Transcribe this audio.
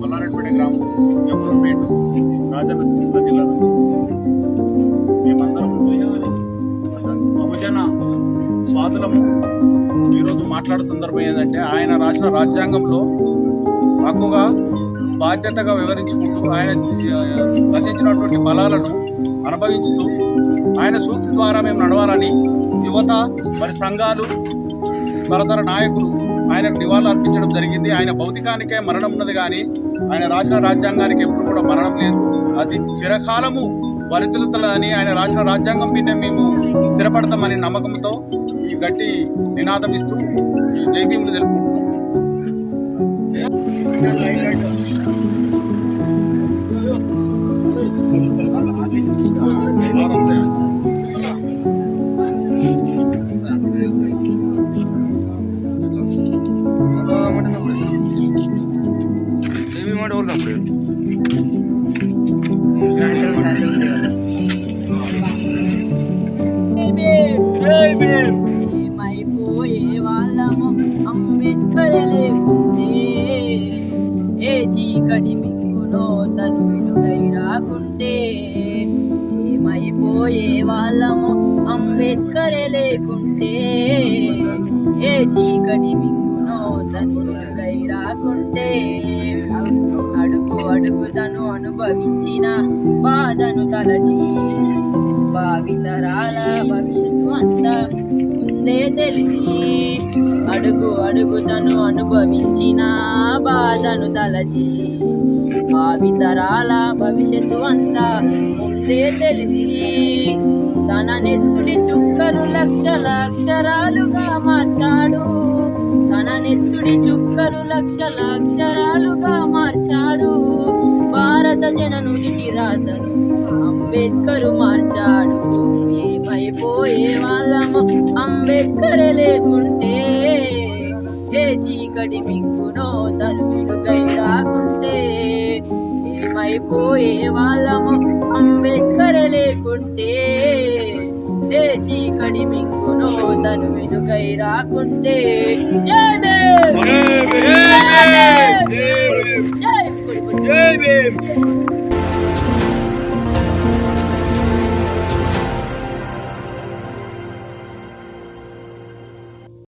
పల్లారెడ్డిపేట గ్రామం ఎవరపేట రాజన్న సిరిసిల్ల జిల్లా బహుజన స్వాదులము ఈరోజు మాట్లాడే సందర్భం ఏంటంటే ఆయన రాసిన రాజ్యాంగంలో హక్కుగా బాధ్యతగా వివరించుకుంటూ ఆయన రచించినటువంటి బలాలను అనుభవించుతూ ఆయన సూక్తి ద్వారా మేము నడవాలని యువత మరి సంఘాలు తరతర నాయకులు ఆయనకు నివాళులు అర్పించడం జరిగింది. ఆయన భౌతికానికే మరణం ఉన్నది కానీ ఆయన రాసిన రాజ్యాంగానికి ఎప్పుడు కూడా మరణం లేదు. అది చిరకాలము వరితులుతుందని ఆయన రాసిన రాజ్యాంగం మీద మేము స్థిరపడతామనే నమ్మకంతో ఈ గట్టి నినాదం ఇస్తూ జైభీములు తెలుపుకుంటున్నాం. భీములు తెలుపుకుంటున్నాం ఏమైపోయే వాళ్ళము అంబేద్కర్ లేకుంటే ఏ చీకటి మిక్కునో తను వెలుగై రాకుంటే ఏమైపోయే వాళ్ళము అంబేద్కరే లేకుంటే. ఏ చీకటి మిక్కునో తను వెలుగై రాకుంటే అడుగు అడుగు తను అనుభవించిన బాధను తలచి. భావితరాల భవిష్యత్తు అంతా ముందే తెలిసి. అడుగు అడుగు తను అనుభవించిన బాధను తలచి భావితరాల భవిష్యత్తు అంతా ముందే తెలిసి తన నెత్తుడి చుక్కలు లక్షల అక్షరాలుగా మార్చాడు. తన నెత్తుడి చుక్కలు లక్షల అక్షరాలుగా మార్చాడు. భారత జన నుదిటి రాతను అంబేద్కర్ మార్చాడు. ఏమైపోయే వాళ్ళము అంబేద్కర్ లేకుంటే చీకటి మింగునో తను వెలుగై రాకుంటే ఏమైపోయే వాళ్ళము అంబేద్కర్ లేకుంటే ఏ చీకటి మింగునో తను వెలుగై రాకుంటే! జై భీమ్! జై భీమ్! జై భీమ్!